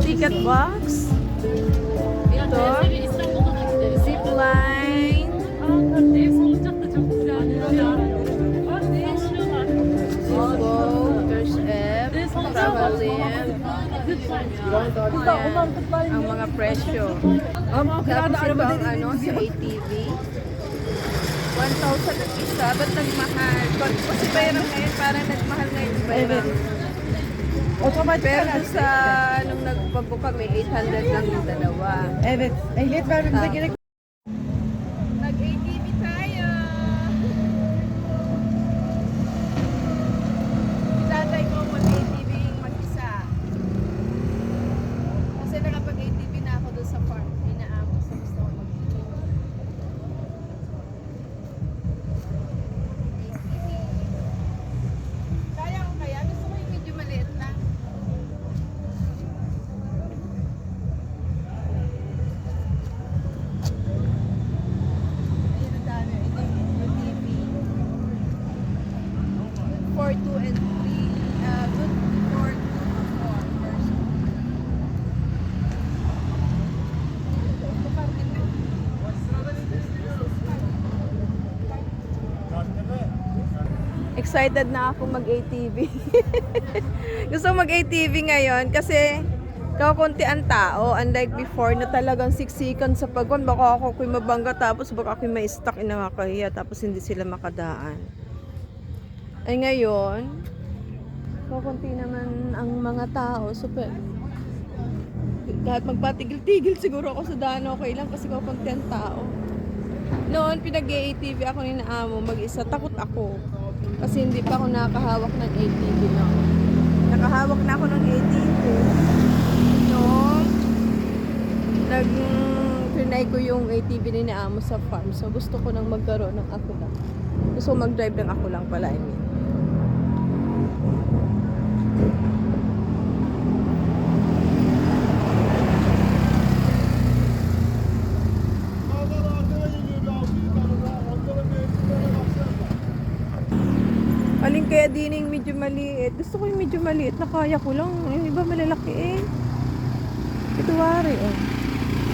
Ticket box. Ito. Zip line. There's F. Traveling. Ayan. Ang mga presyo. Tapos ito ang ano, sa ATV. 1,000 ang isa. Ba't nagmahal? Kasi bayaran ngayon, parang nagmahal ngayon bayaran. Otomatik Pero na. sa nung nagpagbo kami, 800 lang yung dalawa. Evet. Ehliyet vermemize Ah. gerek Excited na ako mag-ATV. Gusto mag-ATV ngayon kasi kakunti ang tao. Unlike before na talagang siksikan sa pagwan. Baka ako ako'y mabangga tapos baka ako'y may stuck inangakahiya tapos hindi sila makadaan. Ay ngayon, kakunti naman ang mga tao. So, kahit magpatigil-tigil siguro ako sa daan okay lang kasi kakunti ang tao. Noon, pinag-ATV ako ni Naamo mag-isa. Takot ako. Kasi hindi pa ako nakahawak ng ATV noon. Nakahawak na ako ng ATV. Noong nag trinay ko yung ATV ni Naamo sa farm. So gusto ko nang magkaroon ng ako lang. Gusto mag-drive ng ako lang pala. I mean. Yung medyo maliit. Gusto ko yung medyo maliit na kaya ko lang. Yung iba malalaki eh. Ito wari oh.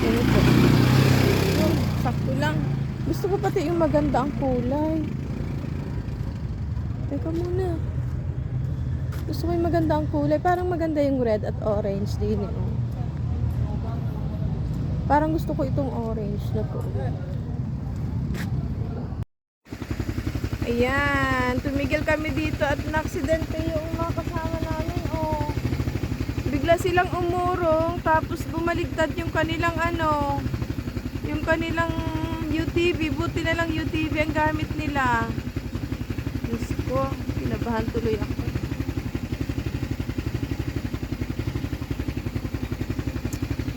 Ganito. Oh, sakto lang. Gusto ko pati yung maganda ang kulay. Teka muna. Gusto ko yung maganda ang kulay. Parang maganda yung red at orange din eh. Parang gusto ko itong orange na to. Ayan, tumigil kami dito at naksidente yung mga kasama namin. Oh. Bigla silang umurong tapos bumaligtad yung kanilang ano, yung kanilang UTV. Buti na lang UTV ang gamit nila. Diyos ko, kinabahan tuloy ako.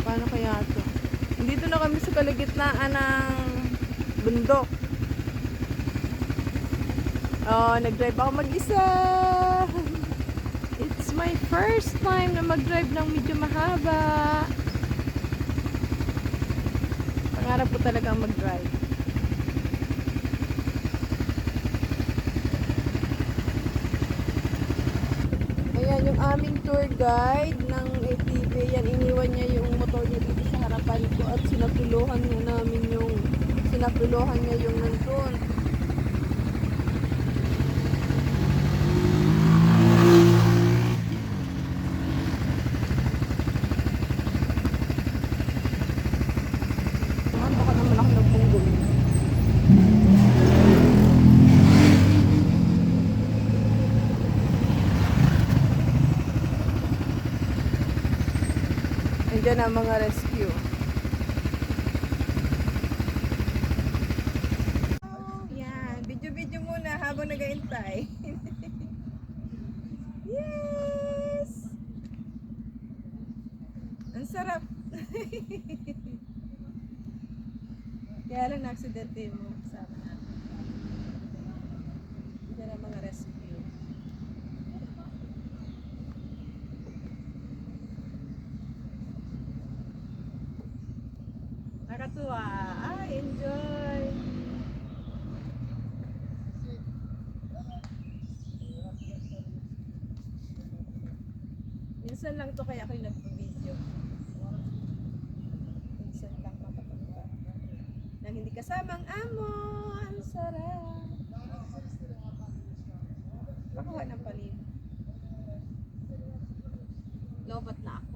Paano kaya to? Dito na kami sa kalagitnaan ng bundok. Oh, nag-drive ako mag-isa. It's my first time na mag-drive ng medyo mahaba. Pangarap ko talaga mag-drive. Ayan, yung aming tour guide ng ATV, yan, iniwan niya yung motor niya dito sa harapan ko at sinatuluhan niya namin yung sinatuluhan niya yung nandun. Ah, baka naman ako nagpunggol. Nandiyan ang mga rescue. Yan, video-video muna habang nag-aintay. yes! Ang sarap. Kaya lang na-accidente kasama natin. Diyan ang mga rescue. Nakatuwa. Ah, enjoy. Minsan lang to kaya ako yung nagpa-video. Minsan lang makapagpa. Nang hindi kasamang amo, ang sarap. Pakuha ng palim. Lobat.